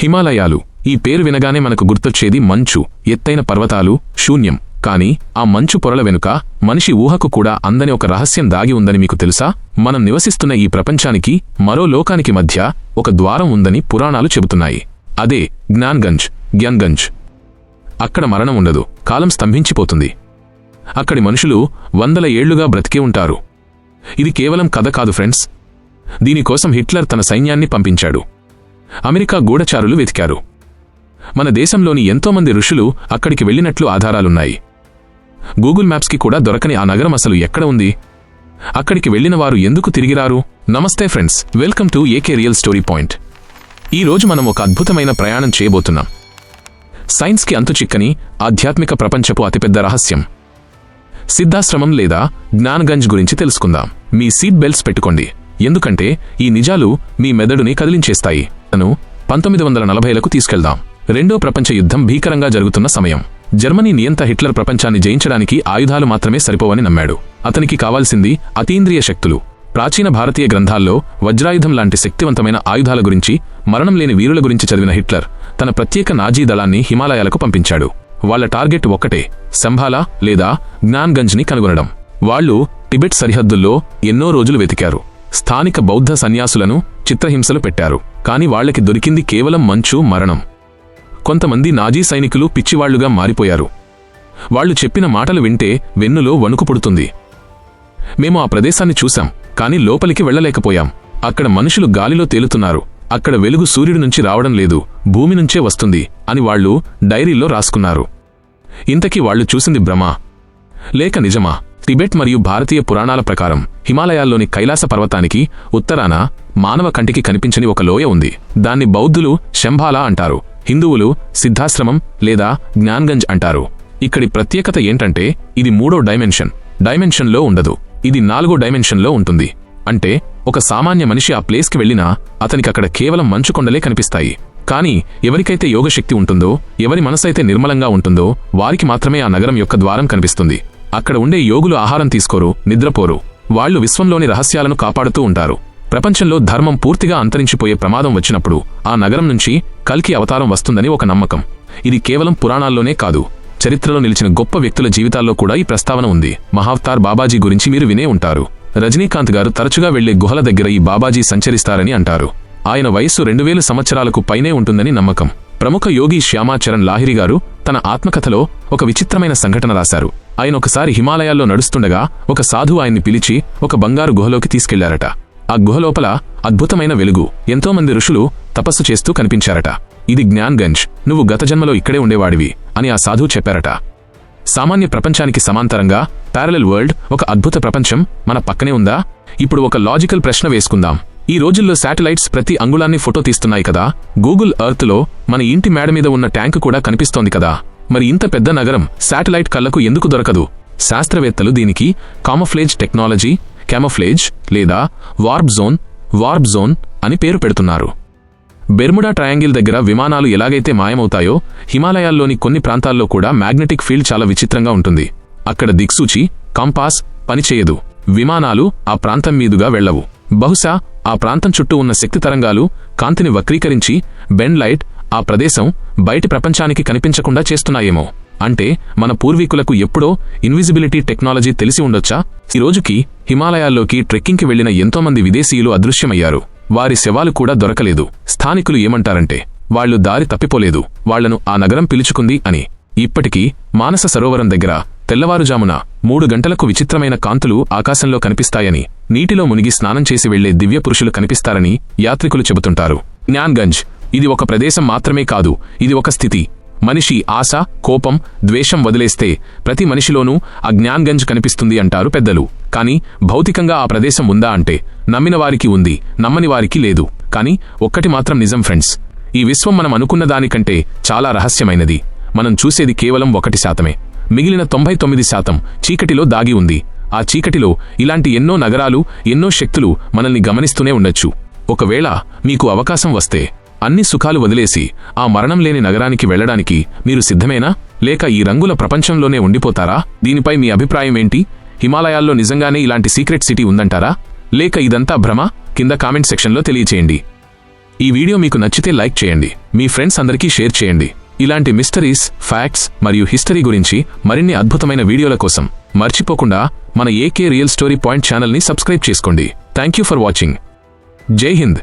హిమాలయాలు. ఈ పేరు వినగానే మనకు గుర్తొచ్చేది మంచు. ఎత్తైన పర్వతాలు శూన్యం. కాని ఆ మంచు పొరల వెనుక మనిషి ఊహకు కూడా అందని ఒక రహస్యం దాగి ఉందని మీకు తెలుసా? మనం నివసిస్తున్న ఈ ప్రపంచానికి మరో లోకానికి మధ్య ఒక ద్వారం ఉందని పురాణాలు చెబుతున్నాయి. అదే జ్ఞాన్గంజ్ గ్యన్గంజ్ అక్కడ మరణం ఉండదు. కాలం స్తంభించిపోతుంది. అక్కడి మనుషులు వందల ఏళ్ళుగా బ్రతికే ఉంటారు. ఇది కేవలం కథ కాదు ఫ్రెండ్స్. దీనికోసం హిట్లర్ తన సైన్యాన్ని పంపించాడు. అమెరికా గూఢచారులు వెతికారు. మన దేశంలోని ఎంతోమంది ఋషులు అక్కడికి వెళ్ళినట్లు ఆధారాలున్నాయి. గూగుల్ మ్యాప్స్కి కూడా దొరకని ఆ నగరం అసలు ఎక్కడ ఉంది? అక్కడికి వెళ్ళిన వారు ఎందుకు తిరిగిరారు? నమస్తే friends welcome to AK real story point. ఈ రోజు మనం ఒక అద్భుతమైన ప్రయాణం చేయబోతున్నాం. సైన్స్కి అంతుచిక్కని ఆధ్యాత్మిక ప్రపంచపు అతిపెద్ద రహస్యం. సిద్ధాశ్రమం లేదా జ్ఞానగంజ్ గురించి తెలుసుకుందాం. మీ సీట్ బెల్ట్స్ పెట్టుకోండి. ఎందుకంటే ఈ నిజాలు మీ మెదడుని కదిలించేస్తాయి. అను పంతొమ్మిది వందల నలభైలకు తీసుకెళ్దాం. రెండో ప్రపంచ యుద్ధం భీకరంగా జరుగుతున్న సమయం. జర్మనీ నియంత హిట్లర్ ప్రపంచాన్ని జయించడానికి ఆయుధాలు మాత్రమే సరిపోవని నమ్మాడు. అతనికి కావాల్సింది అతీంద్రియ శక్తులు. ప్రాచీన భారతీయ గ్రంథాల్లో వజ్రాయుధం లాంటి శక్తివంతమైన ఆయుధాల గురించి మరణం లేని వీరుల గురించి చదివిన హిట్లర్ తన ప్రత్యేక నాజీ దళాన్ని హిమాలయాలకు పంపించాడు. వాళ్ళ టార్గెట్ ఒక్కటే సంభాలా లేదా జ్ఞాన్గంజ్ని కనుగొనడం. వాళ్ళు టిబెట్ సరిహద్దుల్లో ఎన్నో రోజులు వెతికారు. స్థానిక బౌద్ధ సన్యాసులను చిత్రహింసలు పెట్టారు. కాని వాళ్ళకి దొరికింది కేవలం మంచు మరణం. కొంతమంది నాజీ సైనికులు పిచ్చివాళ్ళుగా మారిపోయారు. వాళ్ళు చెప్పిన మాటలు వింటే వెన్నులో వణుకు పుడుతుంది. మేము ఆ ప్రదేశాన్ని చూశాం కాని లోపలికి వెళ్ళలేకపోయాం అక్కడ మనుషులు గాలిలో తేలుతున్నారు. అక్కడ వెలుగు సూర్యుడి నుంచి రావడం లేదు భూమి నుంచే వస్తుంది అని వాళ్ళు డైరీల్లో రాసుకున్నారు. ఇంతకీ వాళ్ళు చూసింది భ్రమ. లేక నిజమా? టిబెట్ మరియు భారతీయ పురాణాల ప్రకారం హిమాలయాల్లోని కైలాస పర్వతానికి ఉత్తరాన మానవ కంటికి కనిపించని ఒక లోయ ఉంది. దాన్ని బౌద్ధులు శంభాలా అంటారు. హిందువులు సిద్ధాశ్రమం లేదా జ్ఞాన్గంజ్ అంటారు. ఇక్కడి ప్రత్యేకత ఏంటంటే ఇది మూడో డైమెన్షన్. డైమెన్షన్లో ఉండదు. ఇది నాలుగో డైమెన్షన్లో ఉంటుంది. అంటే ఒక సామాన్య మనిషి ఆ ప్లేస్కి వెళ్ళినా అతనికి అక్కడ కేవలం మంచు కొండలే కనిపిస్తాయి. కానీ ఎవరికైతే యోగశక్తి ఉంటుందో ఎవరి మనసైతే నిర్మలంగా ఉంటుందో వారికి మాత్రమే ఆ నగరం యొక్క ద్వారం కనిపిస్తుంది. అక్కడ ఉండే యోగులు ఆహారం తీసుకోరు నిద్రపోరు. వాళ్ళు విశ్వంలోని రహస్యాలను కాపాడుతూ ఉంటారు. ప్రపంచంలో ధర్మం పూర్తిగా అంతరించిపోయే ప్రమాదం వచ్చినప్పుడు ఆ నగరం నుంచి కల్కి అవతారం వస్తుందని ఒక నమ్మకం. ఇది కేవలం పురాణాల్లోనే కాదు. చరిత్రలో నిలిచిన గొప్ప వ్యక్తుల జీవితాల్లో కూడా ఈ ప్రస్తావన ఉంది. మహావతార్ బాబాజీ గురించి మీరు వినే ఉంటారు. రజనీకాంత్ గారు తరచుగా వెళ్ళే గుహల దగ్గర ఈ బాబాజీ సంచరిస్తారని అంటారు. ఆయన వయస్సు రెండు వేల సంవత్సరాలకు పైనే ఉంటుందని నమ్మకం. ప్రముఖ యోగి శ్యామాచరణ్ లాహిరి గారు తన ఆత్మకథలో ఒక విచిత్రమైన సంఘటన రాశారు. ఆయన ఒకసారి హిమాలయాల్లో నడుస్తుండగా ఒక సాధు ఆయన్ని పిలిచి ఒక బంగారు గుహలోకి తీసుకెళ్ళారట. ఆ గుహలోపల అద్భుతమైన వెలుగు. ఎంతోమంది ఋషులు తపస్సు చేస్తూ కనిపించారట. ఇది జ్ఞాన్గంజ్. నువ్వు గత జన్మలో ఇక్కడే ఉండేవాడివి అని ఆ సాధువు చెప్పారట. సామాన్య ప్రపంచానికి సమాంతరంగా ప్యారలల్ వరల్డ్ ఒక అద్భుత ప్రపంచం మన పక్కనే ఉందా? ఇప్పుడు ఒక లాజికల్ ప్రశ్న వేసుకుందాం. ఈ రోజుల్లో శాటిలైట్స్ ప్రతి అంగుళాన్ని ఫోటో తీస్తున్నాయి కదా. గూగుల్ ఎర్త్లో మన ఇంటి మేడ మీద ఉన్న ట్యాంకు కూడా కనిపిస్తోంది కదా. మరి ఇంత పెద్ద నగరం శాటిలైట్ కళ్ళకు ఎందుకు దొరకదు? శాస్త్రవేత్తలు దీనికి కామఫ్లేజ్ టెక్నాలజీ కెమఫ్లేజ్ లేదా వార్బ్ జోన్ వార్బ్ జోన్ అని పేరు పెడుతున్నారు. బెర్ముడా ట్రయాంగిల్ దగ్గర విమానాలు ఎలాగైతే మాయమవుతాయో హిమాలయాల్లోని కొన్ని ప్రాంతాల్లో కూడా మ్యాగ్నెటిక్ ఫీల్డ్ చాలా విచిత్రంగా ఉంటుంది. అక్కడ దిక్సూచి కంపాస్ పనిచేయదు. విమానాలు ఆ ప్రాంతం మీదుగా వెళ్ళవు. బహుశా ఆ ప్రాంతం చుట్టూ ఉన్న శక్తి తరంగాలు కాంతిని వక్రీకరించి బెండ్ లైట్ ఆ ప్రదేశం బయటి ప్రపంచానికి కనిపించకుండా చేస్తున్నాయేమో. అంటే మన పూర్వీకులకు ఎప్పుడో ఇన్విజిబిలిటీ టెక్నాలజీ తెలిసి ఉండొచ్చా? ఈరోజుకి హిమాలయాల్లోకి ట్రెక్కింగ్కి వెళ్ళిన ఎంతోమంది విదేశీయులు అదృశ్యమయ్యారు. వారి శవాలు కూడా దొరకలేదు. స్థానికులు ఏమంటారంటే వాళ్ళు దారి తప్పిపోలేదు. వాళ్ళను ఆ నగరం పిలుచుకుంది అని. ఇప్పటికీ మానస సరోవరం దగ్గర తెల్లవారుజామున మూడు గంటలకు విచిత్రమైన కాంతులు ఆకాశంలో కనిపిస్తాయని నీటిలో మునిగి స్నానం చేసి వెళ్ళే దివ్య పురుషులు కనిపిస్తారని యాత్రికులు చెబుతుంటారు. జ్ఞాన్గంజ్ ఇది ఒక ప్రదేశం మాత్రమే కాదు ఇది ఒక స్థితి. మనిషి ఆశ కోపం ద్వేషం వదిలేస్తే ప్రతి మనిషిలోనూ అజ్ఞాన్గంజ్ కనిపిస్తుంది అంటారు పెద్దలు. కాని భౌతికంగా ఆ ప్రదేశం ఉందా అంటే నమ్మిన వారికి ఉంది నమ్మని వారికి లేదు. కాని ఒక్కటి మాత్రం నిజం ఫ్రెండ్స్ ఈ విశ్వం మనం అనుకున్న దానికంటే చాలా రహస్యమైనది. మనం చూసేది కేవలం ఒకటి శాతమే. మిగిలిన తొంభై తొమ్మిది శాతం చీకటిలో దాగి ఉంది. ఆ చీకటిలో ఇలాంటి ఎన్నో నగరాలు ఎన్నో శక్తులు మనల్ని గమనిస్తూనే ఉండొచ్చు. ఒకవేళ మీకు అవకాశం వస్తే అన్ని సుఖాలు వదిలేసి ఆ మరణం లేని నగరానికి వెళ్ళడానికి మీరు సిద్ధమేనా? లేక ఈ రంగుల ప్రపంచంలోనే ఉండిపోతారా? దీనిపై మీ అభిప్రాయం ఏంటి? హిమాలయాల్లో నిజంగానే ఇలాంటి సీక్రెట్ సిటీ ఉందంటారా? లేక ఇదంతా భ్రమ? కింద కామెంట్ సెక్షన్లో తెలియచేయండి. ఈ వీడియో మీకు నచ్చితే లైక్ చేయండి. మీ ఫ్రెండ్స్ అందరికీ షేర్ చేయండి. ఇలాంటి మిస్టరీస్ ఫ్యాక్ట్స్ మరియు హిస్టరీ గురించి మరిన్ని అద్భుతమైన వీడియోల కోసం మర్చిపోకుండా మన ఏకే రియల్ స్టోరీ పాయింట్ ఛానల్ని సబ్స్క్రైబ్ చేసుకోండి. Thank you for watching. జై హింద్.